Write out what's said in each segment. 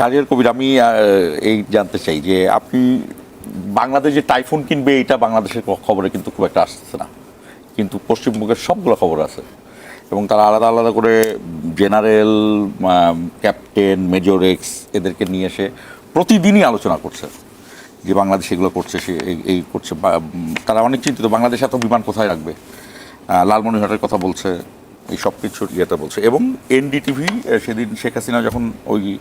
শাহরিয়ার কবির আমি এই জানতে চাই যে আপনি বাংলাদেশ যে টাইফুন কিনবে এটা বাংলাদেশের খবরে কিন্তু খুব একটা আসছে না। কিন্তু পশ্চিমবঙ্গের সবগুলো খবর আছে। এবং তারা আলাদা আলাদা করে জেনারেল ক্যাপ্টেন মেজর এক্স এদেরকে নিয়ে এসে প্রতিদিনই আলোচনা করছে। যে বাংলাদেশ এগুলো করছে সে এই- করছে। তারা অনেক চিন্তিত বাংলাদেশ এত বিমান কোথায় রাখবে? আহ, লালমনিরহাটের কথা বলছে এই সব কিছুর ইয়েটা বলছে। এবং এনডিটিভি সেদিন শেখ হাসিনা যখন ওই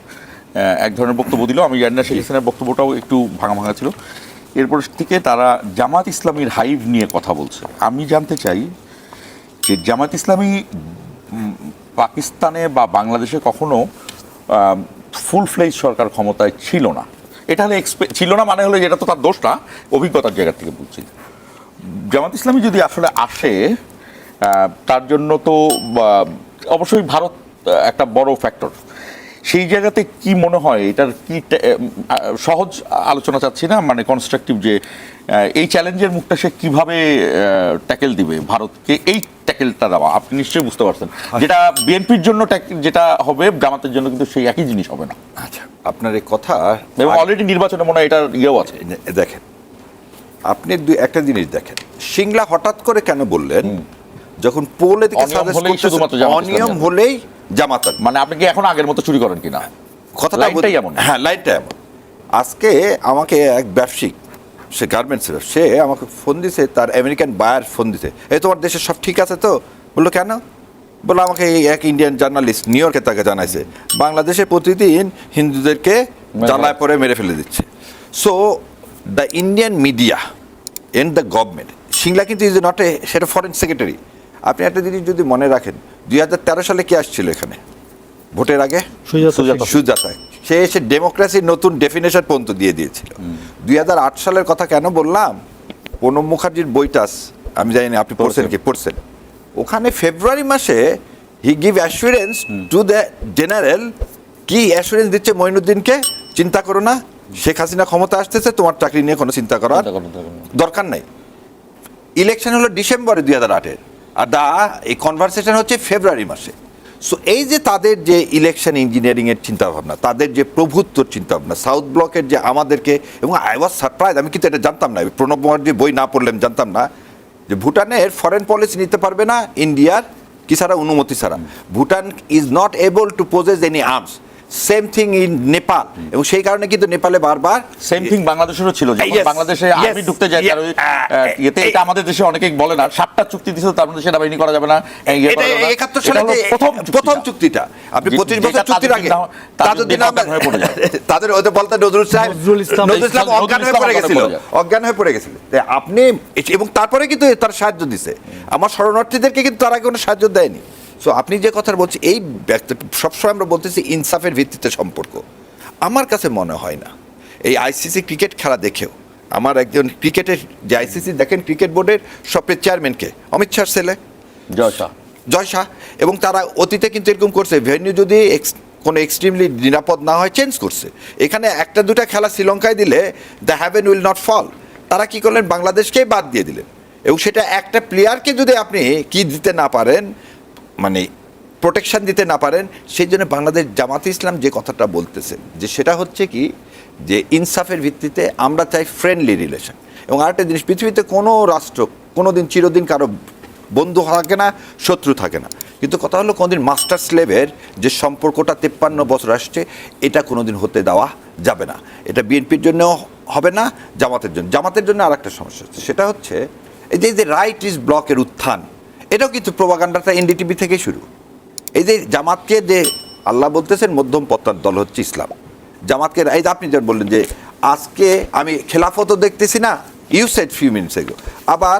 এক ধরনের বক্তব্য দিল। আমি জানি না শেখ হাসিনার বক্তব্যটাও একটু ভাঙা ভাঙা ছিল। এরপর থেকে তারা জামাত ইসলামীর হাইভ নিয়ে কথা বলছে। আমি জানতে চাই যে জামাত ইসলামী পাকিস্তানে বা বাংলাদেশে কখনো ফুল ফ্লেজ সরকার ক্ষমতায় ছিল না। এটা হলে এক্সপে- ছিল না মানে হলো এটা তো তার দোষ না অভিজ্ঞতার জায়গা থেকে বলছি। জামাত ইসলামী যদি আসলে আসে তার জন্য তো অবশ্যই ভারত একটা বড় ফ্যাক্টর সেই জায়গাতে কি মনে হয়? এটার কি সহজ আলোচনা চাচ্ছি না? মানে কনস্ট্রাকটিভ যে এই চ্যালেঞ্জের মুখটা সে কীভাবে ট্যাকেল দিবে? ভারতকে এই ট্যাকেলটা দেওয়া আপনি নিশ্চয়ই বুঝতে পারছেন। যেটা বিএনপির জন্য যেটা হবে জামাতের জন্য কিন্তু সেই একই জিনিস হবে না। আচ্ছা আপনার এই কথা এবং অলরেডি নির্বাচনে মনে হয় এটার ইয়েও আছে। দেখেন আপনি দুই একটা জিনিস দেখেন। সিংলা হঠাৎ করে কেন বললেন? যখন পোলে থেকে অনিয়ম হলেই করতেছে, শুধুমাত্র জামাত ইসলামী অনিয়ম আছে। হলেই জামাত আনবে। মানে আপনি কি এখন আগের মতো চুরি করেন কিনা? কথাটা লাইনটাই বল- এমন। হ্যাঁ লাইনটা এমন। আজকে আমাকে এক ব্যবসায়িক সে গার্মেন্টসের সে আমাকে ফোন দিছে তার আমেরিকান বায়ার ফোন দিছে। এই তোমার দেশে সব ঠিক আছে তো? বলল কেন? বলল আমাকে এই এক ইন্ডিয়ান জার্নালিস্ট নিউ ইয়র্কে তাকে জানাইছে। বাংলাদেশে প্রতিদিন হিন্দুদেরকে জ্বালায় পরে মেরে ফেলে দিচ্ছে। So the Indian media and the government Singla কিন্তু ইজ নট এ সেটা ফরেন সেক্রেটারি আপনি একটা জিনিস যদি মনে রাখেন দুই হাজার তেরো সালে কে আসছিল এখানে? ভোটের আগে? সুজাতা। সে। এসে ডেমোক্রেসির নতুন ডেফিনেশন পর্যন্ত দিয়ে দিয়েছিল। দুই হাজার আট সালের কথা কেন বললাম? প্রণব মুখার্জির বইটাস আমি জানি না আপনি পড়ছেন। কি? পড়ছেন। ওখানে ফেব্রুয়ারি মাসে he give assurance to the general কি অ্যাসুরেন্স দিচ্ছে মঈনুদ্দিনকে? চিন্তা করো না শেখ হাসিনা ক্ষমতা আসতেছে তোমার চাকরি নিয়ে কোনো চিন্তা করার দরকার দরকার নাই। ইলেকশন হলো ডিসেম্বরে দুই হাজার আটের। আর দা, এই কনভারসেশন হচ্ছে ফেব্রুয়ারি মাসে। সো এই যে তাদের যে ইলেকশন ইঞ্জিনিয়ারিংয়ের চিন্তাভাবনা, তাদের যে প্রভুত্বর চিন্তাভাবনা সাউথ ব্লকের যে আমাদেরকে, এবং আই ওয়াজ সারপ্রাইজ আমি কিন্তু এটা জানতাম না, প্রণব মুখার্জি বই না পড়লে আমি জানতাম না, যে ভুটানের ফরেন পলিসি নিতে পারবে না ইন্ডিয়ার কি ছাড়া অনুমতি ছাড়া। Bhutan is not able to possess any arms same thing in Nepal এবং সেই কারণে কিন্তু নেপালে বারবার সেম থিং বাংলাদেশেরও ছিল যখন বাংলাদেশে আর্মি ঢুকতে যায় তার ওই, yeah, ইয়েতে এটা আমাদের দেশে অনেকেই বলে না সাতটা চুক্তি দিছিল তার মধ্যে সেনাবাহিনী করা যাবে না ইয়ে। একাত্তর সালে যে প্রথম প্রথম চুক্তিটা। আপনি পঁচিশ বছর চুক্তির আগে তাজউদ্দিন হয়ে। তাদের ওদের বলতে নজরুল সাহেব নজরুল ইসলাম- নজরুল ইসলাম অজ্ঞান হয়ে পড়ে গেছিল। অজ্ঞান হয়ে পড়ে গেছিল। তাই আপনি এবং তারপরে কিন্তু তার সাহায্য দিছে। আমার শরণার্থীদেরকে কিন্তু তার আগে কোনো সাহায্য দেয়নি। সো আপনি যে কথা বলছি এই ব্যক্তি সবসময় আমরা বলতেছি ইনসাফের ভিত্তিতে সম্পর্ক। আমার কাছে মনে হয় না। এই আইসিসি ক্রিকেট খেলা দেখেও আমার একজন ক্রিকেটের যে আইসিসি দেখেন ক্রিকেট বোর্ডের সবচেয়ে চেয়ারম্যানকে অমিত শাহর ছেলে। জয় শাহ। জয় শাহ। এবং তারা অতীতে কিন্তু এরকম করছে ভেন্যু যদি কোনো এক্সট্রিমলি নিরাপদ না হয় চেঞ্জ করছে। এখানে একটা দুটা খেলা শ্রীলঙ্কায় দিলে the heaven will not fall তারা কি করলেন? বাংলাদেশকেই বাদ দিয়ে দিলেন। এবং সেটা একটা প্লেয়ারকে যদি আপনি কি দিতে না পারেন মানে প্রোটেকশন দিতে না পারেন, সেই জন্য বাংলাদেশ জামাতে ইসলাম যে কথাটা বলতেছে, যে সেটা হচ্ছে কি, যে ইনসাফের ভিত্তিতে আমরা চাই ফ্রেন্ডলি রিলেশন এবং আরেকটা জিনিস, পৃথিবীতে কোনো রাষ্ট্র কোনো দিন চিরদিন কারও বন্ধু থাকে না, শত্রু থাকে না। কিন্তু কথা হলো কোনোদিন মাস্টার স্লেভের যে সম্পর্কটা তেপ্পান্ন বছর আসছে, এটা কোনোদিন হতে দেওয়া যাবে না। এটা বিএনপির জন্য হবে না, জামাতের জন্য। জামাতের জন্য আর একটা সমস্যা হচ্ছে, সেটা হচ্ছে, এই যে রাইট ইজ ব্লকের উত্থান এটাও কিন্তু প্রভাকাণ্ডাটা এনডিটিভি থেকে শুরু। এই যে জামাতকে যে আল্লাহ বলতেছেন, মধ্যম পত্তার দল হচ্ছে ইসলাম। জামাতকে এই আপনি যেন বললেন যে, আজকে আমি খেলাফতও দেখতেছি না ইউ সেট ফিউ মিনিটস এগো আবার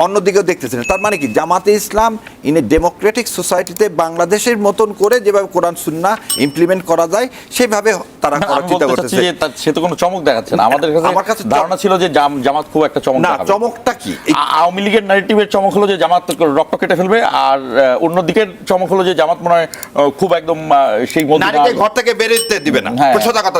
অন্যদিকেও দেখতেছি না তার মানে কি? জামাতে ইসলাম ইন এ ডেমোক্রেটিক সোসাইটিতে বাংলাদেশের মতন করে যেভাবে কোরআন সুন্না ইমপ্লিমেন্ট করা যায় সেভাবে তারা করার চিন্তা করতেছে। সে তো কোনো চমক দেখাচ্ছে না আমাদের কাছে আমার কাছে ধারণা ছিল যে জামাত খুব একটা চমক না চমকটা কি? আওয়ামী লীগের নারেটিভের চমক হলো যে জামাত রক্ত কেটে ফেলবে আর আহ, অন্য দিকের চমক হলো যে জামাত মনে হয় খুব একদম সেই নারীকে ঘর থেকে বেরোতে দিবে না। হ্যাঁ। সোজা কথা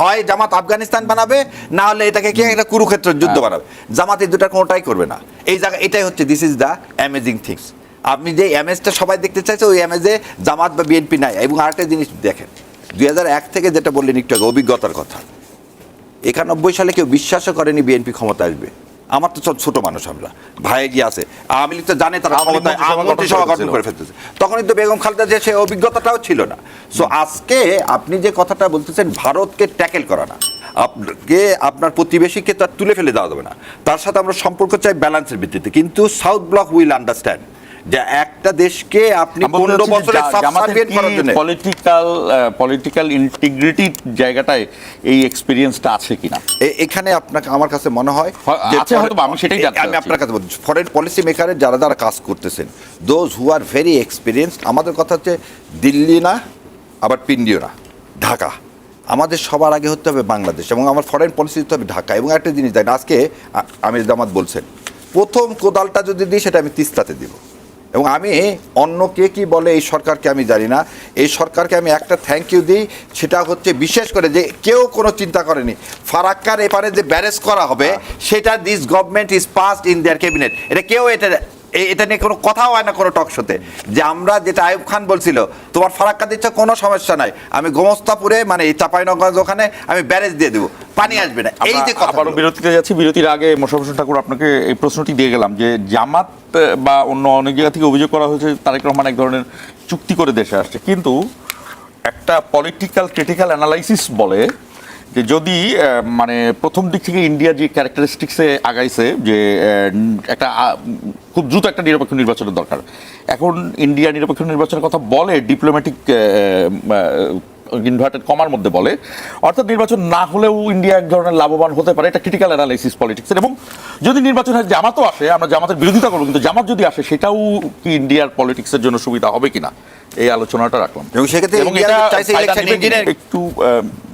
হয় জামাত আফগানিস্তান বানাবে না হলে এটাকে কি একটা কুরুক্ষেত্র যুদ্ধ হ্যাঁ। বানাবে। জামাত এই দুটার কোনোটাই করবে না। এই জায়গা এটাই হচ্ছে this is the amazing things আপনি যে অ্যামেজটা সবাই দেখতে চাইছে, ওই অ্যামেজে জামাত বা বিএনপি নাই। এবং আরেকটা জিনিস দেখেন, দুই হাজার এক থেকে যেটা বললেন একটু আগে, অভিজ্ঞতার কথা। একানব্বই সালে কেউ বিশ্বাসও করেনি বিএনপি ক্ষমতা আসবে। আমার তো ছোট মানুষ আমরা। ভাই গিয়ে আছে আওয়ামী লীগ তো জানে তারা ক্ষমতায় গঠন করে ফেলতেছে। তখনই তো বেগম খালেদা যে সে অভিজ্ঞতাটাও ছিল না। সো আজকে আপনি যে কথাটা বলতেছেন ভারতকে ট্যাকেল করা না। আপনাকে আপনার প্রতিবেশীকে তার তুলে ফেলে দেওয়া যাবে না। তার সাথে আমরা সম্পর্ক চাই ব্যালেন্সের ভিত্তিতে। কিন্তু সাউথ ব্লক উইল আন্ডারস্ট্যান্ড। যে একটা দেশকে আপনি পনেরো বছরের সাবসার্ভিয়েন্ট করার জন্য। পলিটিক্যাল পলিটিক্যাল ইন্টিগ্রিটির জায়গাটায় এই এক্সপিরিয়েন্সটা আছে কিনা? এখানে আপনাকে আমার কাছে মনে হয় আছে হয়তো আমি সেটাই জানতে আমি আপনার কাছে বলছি ফরেন পলিসি মেকারের যারা যারা কাজ করতেছেন those who are very experienced আমাদের কথা হচ্ছে দিল্লি না আবার পিন্ডিও না ঢাকা। আমাদের সবার আগে হতে হবে বাংলাদেশ এবং আমার ফরেন পলিসি হতে হবে ঢাকা। এবং একটা জিনিস দেখেন আজকে আমির জামাত বলছেন প্রথম কোদালটা যদি দিই সেটা আমি তিস্তাতে দিব। এবং আমি অন্য কে কি বলে এই সরকারকে আমি জানি না। এই সরকারকে আমি একটা থ্যাংক ইউ দিই সেটা হচ্ছে বিশেষ করে যে কেউ কোনো চিন্তা করেনি। ফারাক্কার এপারে যে ব্যারেজ করা হবে সেটা this government is passed in their cabinet এটা কেউ এটা এটা নিয়ে কোনো কথাও হয় না কোনো টক শোতে যে আমরা যেটা আয়ুব খান বলছিল তোমার ফারাক্কা দিচ্ছে কোনো সমস্যা নাই। আমি গোমস্তাপুরে মানে এই চাপাইনগঞ্জ ওখানে আমি ব্যারেজ দিয়ে দেবো। পানি আসবে না। এই যে কথা বিরতিতে যাচ্ছি। বিরতির আগে হোসেন ঠাকুর আপনাকে এই প্রশ্নটি দিয়ে গেলাম যে জামাত বা অন্য অনেক জায়গা থেকে অভিযোগ করা হয়েছে তারেক রহমান এক ধরনের চুক্তি করে দেশে আসছে। কিন্তু একটা পলিটিক্যাল ক্রিটিক্যাল অ্যানালাইসিস বলে যে যদি মানে প্রথম দিক থেকে ইন্ডিয়া যে ক্যারেক্টারিস্টিক্সে আগাইছে যে একটা খুব দ্রুত একটা নিরপেক্ষ নির্বাচনের দরকার। এখন ইন্ডিয়া নিরপেক্ষ নির্বাচনের কথা বলে ডিপ্লোম্যাটিক ইনভার্টেড কমার মধ্যে বলে, অর্থাৎ নির্বাচন না হলেও ইন্ডিয়া এক ধরনের লাভবান হতে পারে এটা ক্রিটিক্যাল অ্যানালাইসিস পলিটিক্সের এবং যদি নির্বাচন হয় জামাতও আসে, আমরা জামাতের বিরোধিতা করব, কিন্তু জামাত যদি আসে, সেটাও কি ইন্ডিয়ার পলিটিক্সের জন্য সুবিধা হবে কিনা? এই আলোচনাটা রাখলাম। এবং সেক্ষেত্রে একটু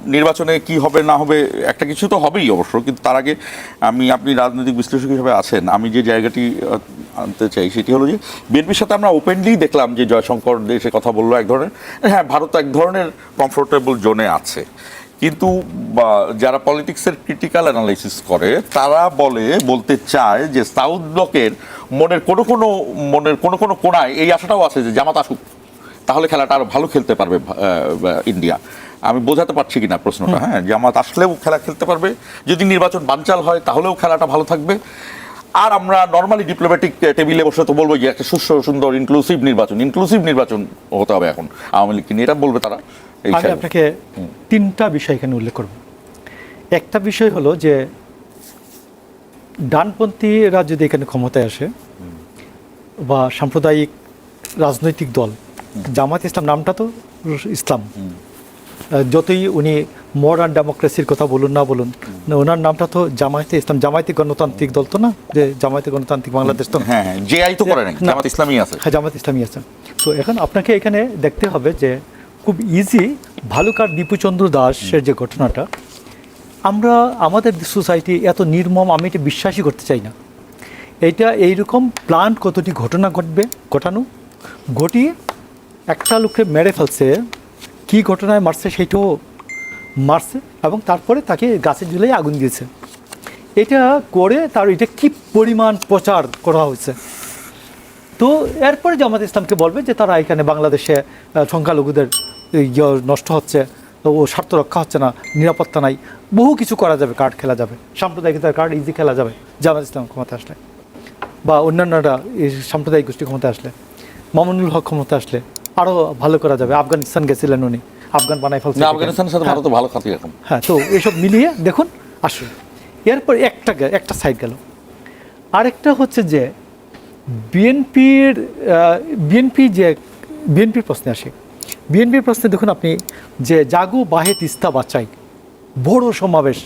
নির্বাচনে কি হবে না হবে একটা কিছু তো হবেই অবশ্য কিন্তু তার আগে আমি আপনি রাজনৈতিক বিশ্লেষক হিসেবে আছেন আমি যে জায়গাটি আনতে চাই সেটি হলো যে বিএনপির সাথে আমরা ওপেনলি দেখলাম যে জয়শঙ্কর দেশে কথা বলল এক ধরনের। হ্যাঁ ভারত এক ধরনের কমফোর্টেবল জোনে আছে। কিন্তু বা, যারা পলিটিক্সের ক্রিটিক্যাল অ্যানালাইসিস করে তারা বলে বলতে চায় যে সাউথ ব্লকের মনের কোনো কোনো মনের কোনো কোনো কোনায় এই আশাটাও আছে যে জামাত আসুক। তাহলে খেলাটা আরও ভালো খেলতে পারবে ইন্ডিয়া। আমি বোঝাতে পারছি কিনা প্রশ্নটা হ্যাঁ? জামাত আসলেও খেলা খেলতে পারবে। যদি নির্বাচন বানচাল হয় তাহলেও খেলাটা ভালো থাকবে। আর আমরা নর্মালি ডিপ্লোম্যাটিক টেবিলে বসে তো বলব যে একটা সুস্থ সুন্দর ইনক্লুসিভ নির্বাচন। ইনক্লুসিভ নির্বাচন হতে হবে এখন আওয়ামী লীগকে নিয়ে। এটা বলবে তারা আমি আপনাকে তিনটা বিষয় এখানে উল্লেখ করব। একটা বিষয় হলো যে ডানপন্থীরা যদি এখানে ক্ষমতায় আসে বা সাম্প্রদায়িক রাজনৈতিক দল। জামাত ইসলাম নামটা তো ইসলাম। যতই উনি মডার্ন ডেমোক্রেসির কথা বলুন না বলুন ওনার নামটা তো জামায়াতে ইসলাম জামায়াতে গণতান্ত্রিক দল তো না? যে জামায়াতে গণতান্ত্রিক বাংলাদেশ তো হ্যাঁ হ্যাঁ জেআই তো করে না। জামাত ইসলামী আছে। হ্যাঁ জামাত ইসলামী আছে। তো এখন আপনাকে এখানে দেখতে হবে যে খুব ইজি ভালুকার দীপুচন্দ্র দাসের যে ঘটনাটা আমরা আমাদের সোসাইটি এত নির্মম আমি এটা বিশ্বাসই করতে চাই না। এটা এইরকম প্লান কতটি ঘটনা ঘটবে ঘটানো? ঘটিয়ে একটা লোককে মেরে ফেলছে, কী ঘটনায় মারছে সেইটাও মারছে এবং তারপরে তাকে গাছে ঝুলে আগুন দিয়েছে। এটা করে তার এটা কি পরিমাণ প্রচার করা হয়েছে? তো এরপরে জামাত ইসলামকে বলবে যে তারা এখানে বাংলাদেশে সংখ্যালঘুদের ইয়ে নষ্ট হচ্ছে, ও স্বার্থ রক্ষা হচ্ছে না, নিরাপত্তা নাই, বহু কিছু করা যাবে, কার্ড খেলা যাবে, সাম্প্রদায়িকতার কার্ড ইজি খেলা যাবে, জামাত ইসলাম ক্ষমতা আসলে। বা অন্যান্যরা সাম্প্রদায়িক গোষ্ঠী ক্ষমতা আসলে, মামুনুল হক ক্ষমতা আসলে আরও ভালো করা যাবে। আফগানিস্তান গেছিলেন উনি। আফগান বানাই ফেলছে আফগানিস্তানের সাথে ভারত ভালো খাতি এখন। হ্যাঁ তো এসব মিলিয়ে দেখুন আসুন। এরপর একটা একটা সাইড গেল। আরেকটা হচ্ছে যে বিএনপির বিএনপি যে বিএনপির প্রশ্নে আসে। বিএনপির প্রশ্নে দেখুন আপনি যে জাগু বাহে তিস্তা বাঁচাই বড় সমাবেশ।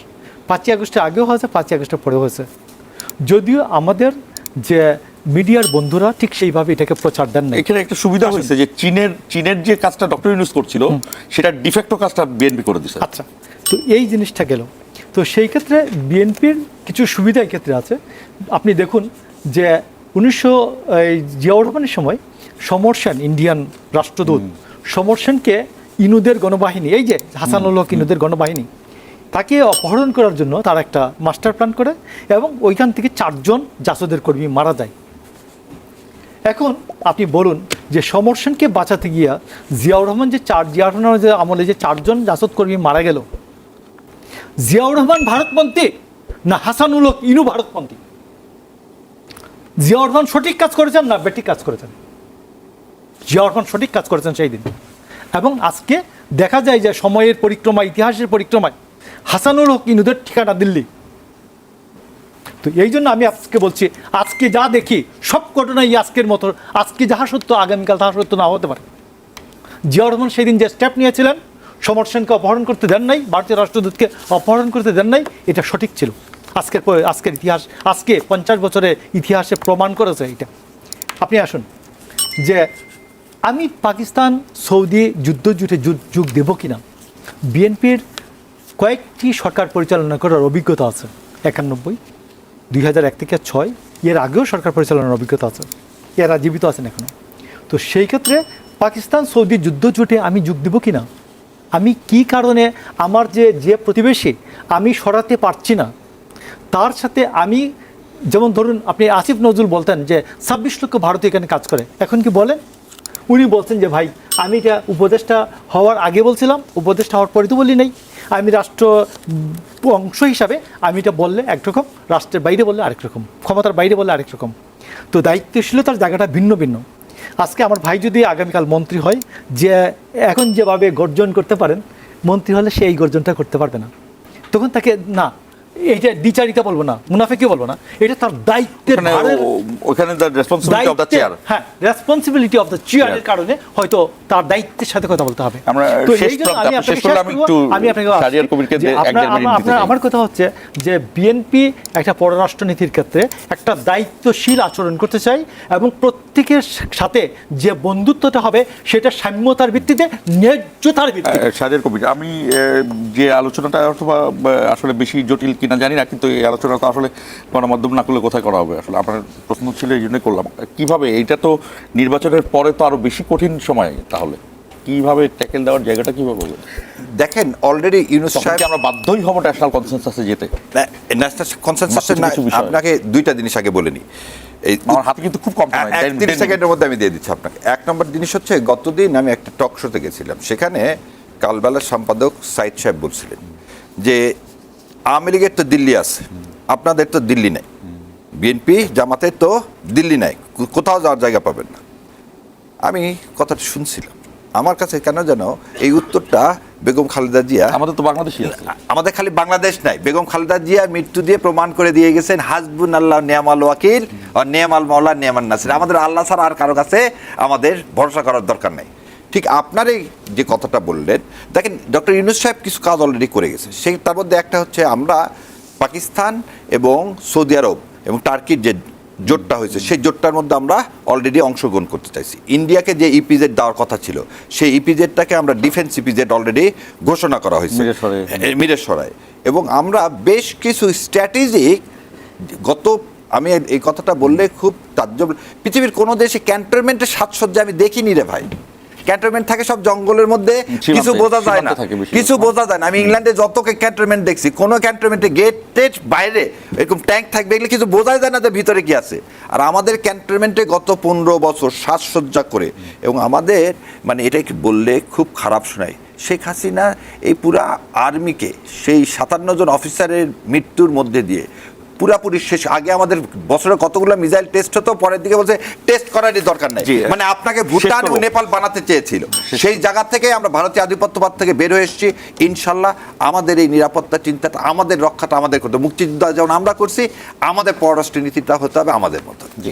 পাঁচই আগস্টের আগেও হয়েছে পাঁচই আগস্টের পরেও হয়েছে। যদিও আমাদের যে মিডিয়ার বন্ধুরা ঠিক সেইভাবে এটাকে প্রচার দেন না এখানে একটা সুবিধা হয়েছে যে চীনের চীনের যে কাজটা ডক্টর ইউনুস করছিল সেটা ডিফেক্টো কাজটা বিএনপি করে দিছে আচ্ছা তো এই জিনিসটা গেল। তো সেই ক্ষেত্রে বিএনপির কিছু সুবিধা ক্ষেত্রে আছে। আপনি দেখুন যে উনিশশো এই জিয়াউর রহমানের সময় সমর সেন ইন্ডিয়ান রাষ্ট্রদূত সমর সেনকে ইনুদের গণবাহিনী এই যে হাসানুল হক ইনুদের গণবাহিনী তাকে অপহরণ করার জন্য তারা একটা মাস্টার প্ল্যান করে এবং ওইখান থেকে চারজন জাসদের কর্মী মারা যায়। এখন আপনি বলুন যে সমর্শনকে বাঁচাতে গিয়া জিয়াউর রহমান যে চার জিয়াউর রহমানের যে আমলে যে চারজন জাসদ কর্মী মারা গেল। জিয়াউর রহমান ভারতপন্থী না হাসানুল হক ইনু ভারতপন্থী জিয়াউর রহমান সঠিক কাজ করেছেন না বেঠিক কাজ করেছেন? জিয়াউর রহমান সঠিক কাজ করেছেন সেই দিন। এবং আজকে দেখা যায় যে সময়ের পরিক্রমা, ইতিহাসের পরিক্রমায় হাসানুল হক ইনুদের ঠিকানা দিল্লি। তো এই জন্য আমি আজকে বলছি আজকে যা দেখি, সব ঘটনাই আজকের মতো। আজকে যাহা সত্য, আগামীকাল তাহা সত্য না হতে পারে। জিয়াউর রহমান সেদিন যে স্টেপ নিয়েছিলেন, সমর সেনকে অপহরণ করতে দেন নাই, ভারতীয় রাষ্ট্রদূতকে অপহরণ করতে দেন নাই, এটা সঠিক ছিল। আজকের আজকের ইতিহাস, আজকে পঞ্চাশ বছরের ইতিহাসে প্রমাণ করেছে এটা। আপনি আসুন, যে আমি পাকিস্তান, সৌদি যুদ্ধ জুটে যুগ দেব কিনা? বিএনপির কয়েকটি সরকার পরিচালনা করার অভিজ্ঞতা আছে। একানব্বই, দুই হাজার এক থেকে ছয় এর আগেও সরকার পরিচালনার অভিজ্ঞতা আছে, এরা জীবিত আছেন এখনও। তো সেই ক্ষেত্রে পাকিস্তান সৌদি যুদ্ধ জোটে আমি যোগ দেব কিনা আমি কি কারণে আমার যে যে প্রতিবেশী আমি সরাতে পারছি না? তার সাথে আমি, যেমন ধরুন আপনি আসিফ নজরুল বলতেন যে, ছাব্বিশ লক্ষ ভারতীয় এখানে কাজ করে, এখন কি বলেন? উনি বলছেন যে, ভাই, আমি এটা উপদেষ্টা হওয়ার আগে বলছিলাম, উপদেষ্টা হওয়ার পরে তো বলি নাই। আমি রাষ্ট্র অংশ হিসাবে আমি এটা বললে একরকম রাষ্ট্রের বাইরে বললে আরেক রকম, ক্ষমতার বাইরে বললে আরেক রকম। তো দায়িত্বশীলতার জায়গাটা ভিন্ন ভিন্ন। আজকে আমার ভাই যদি আগামীকাল মন্ত্রী হয়, যে, এখন যেভাবে গর্জন করতে পারেন, মন্ত্রী হলে সে এই গর্জনটা করতে পারবে না। তখন তাকে, না এইটা দ্বিচারিতা বলব না মুনাফেকে বলব না এটা তার দায়িত্বের ওখানে রেসপন্সিবিলিটি অফ দ্য চেয়ার হ্যাঁ রেসপন্সিবিলিটি অফ দ্য চেয়ারের. কারণে হয়তো তার দায়িত্বের সাথে কথা বলতে হবে। আমরা শেষ এই আমি শেষ আপনাকে করলে শেষ আমি করব, একটু আমি আপনাকে আমার- কথা হচ্ছে যে বিএনপি একটা পররাষ্ট্রনীতির ক্ষেত্রে একটা দায়িত্বশীল আচরণ করতে চাই এবং প্রত্যেকের সাথে যে বন্ধুত্বটা হবে সেটা সাম্যতার ভিত্তিতে ন্যায্যতার ভিত্তিতে। সাদের কবির আমি যে আলোচনাটা অথবা আসলে বেশি জটিল কিনা জানি না কিন্তু এই আলোচনা তো আসলে গণমাধ্যম না করলে কোথায় করা হবে? আসলে আপনার প্রশ্ন ছিল এই জন্যই করলাম। কীভাবে এইটা তো নির্বাচনের পরে তো আরও বেশি কঠিন সময় তাহলে। কীভাবে ট্যাকেল দেওয়ার জায়গাটা কীভাবে হবে? দেখেন অলরেডি ইউনুস সাহেব আমরা বাধ্যই হব ন্যাশনাল কনসেন্সাসে যেতে? ন্যাশনাল কনসেনসাসের কিছু কিছু আপনাকে দুইটা জিনিস আগে বলে নিই। এই আমার হাতে কিন্তু খুব কম তিরিশ সেকেন্ডের মধ্যে আমি দিয়ে দিচ্ছি আপনাকে। এক নম্বর জিনিস হচ্ছে গতদিন আমি একটা টক শোতে গেছিলাম। সেখানে কালবেলার সম্পাদক সাইদ সাহেব বলছিলেন যে আওয়ামী লীগের তো দিল্লি আছে। আপনাদের তো দিল্লি নেই। বিএনপি জামাতের তো দিল্লি নাই। কোথাও যাওয়ার জায়গা পাবেন না। আমি কথাটা শুনছিলাম। আমার কাছে কেন যেন এই উত্তরটা বেগম খালেদা জিয়া আমাদের তো বাংলাদেশই আছে। আমাদের খালি বাংলাদেশ নাই। বেগম খালেদা জিয়া মৃত্যু দিয়ে প্রমাণ করে দিয়ে গেছেন হাজবুন আল্লাহ নিয়ামাল ওয়াকিল আর নিয়ামাল মাওলা নিয়ামান নাসির। আমাদের আল্লাহ ছাড়া আর কারও কাছে আমাদের ভরসা করার দরকার নাই। ঠিক আপনার এই যে কথাটা বললেন দেখেন ডক্টর ইউনুস সাহেব কিছু কাজ অলরেডি করে গেছে। সেই তার মধ্যে একটা হচ্ছে আমরা পাকিস্তান এবং সৌদি আরব এবং টার্কির যে জোটটা হয়েছে সেই জোটটার মধ্যে আমরা অলরেডি অংশগ্রহণ করতে চাইছি। ইন্ডিয়াকে যে ইপিজেড দেওয়ার কথা ছিল সেই ইপিজেডটাকে আমরা ডিফেন্স ইপিজেড অলরেডি ঘোষণা করা হয়েছে। মিরেশ্বরে। মিরেশ্বরায় এবং আমরা বেশ কিছু স্ট্র্যাটেজিক গত আমি এই কথাটা বললে খুব তাজ্জব পৃথিবীর কোনো দেশে ক্যান্টনমেন্টের সাজসজ্জা আমি দেখিনি রে ভাই। ক্যান্টনমেন্ট থাকে সব জঙ্গলের মধ্যে কিছু বোঝা যায় না। কিছু বোঝা যায় না। আমি ইংল্যান্ডে যত ক্যান্টনমেন্ট দেখছি কোনো ক্যান্টনমেন্টে গেট টেট বাইরে এরকম ট্যাঙ্ক থাকবে এগুলো কিছু বোঝাই যায় না যে ভিতরে কি আছে। আর আমাদের ক্যান্টনমেন্টে গত পনেরো বছর সাজসজ্জা করে এবং আমাদের মানে এটা কি বললে খুব খারাপ শোনায় শেখ হাসিনা এই পুরা আর্মিকে সেই সাতান্ন জন অফিসারের মৃত্যুর মধ্যে দিয়ে পুরাপুরি শেষ। আগে আমাদের বছরে কতগুলো মিসাইল টেস্ট হতো পরের দিকে বলছে টেস্ট করারই দরকার নেই। মানে আপনাকে ভুটান এবং নেপাল বানাতে চেয়েছিল। সেই জায়গা থেকে আমরা ভারতীয় আধিপত্যবাদ থেকে বের হয়ে এসেছি। ইনশাল্লাহ আমাদের এই নিরাপত্তা চিন্তাটা আমাদের রক্ষাটা আমাদের করতে। মুক্তিযুদ্ধ যেমন আমরা করছি আমাদের পররাষ্ট্র নীতিটা হতে হবে আমাদের মতো। জি।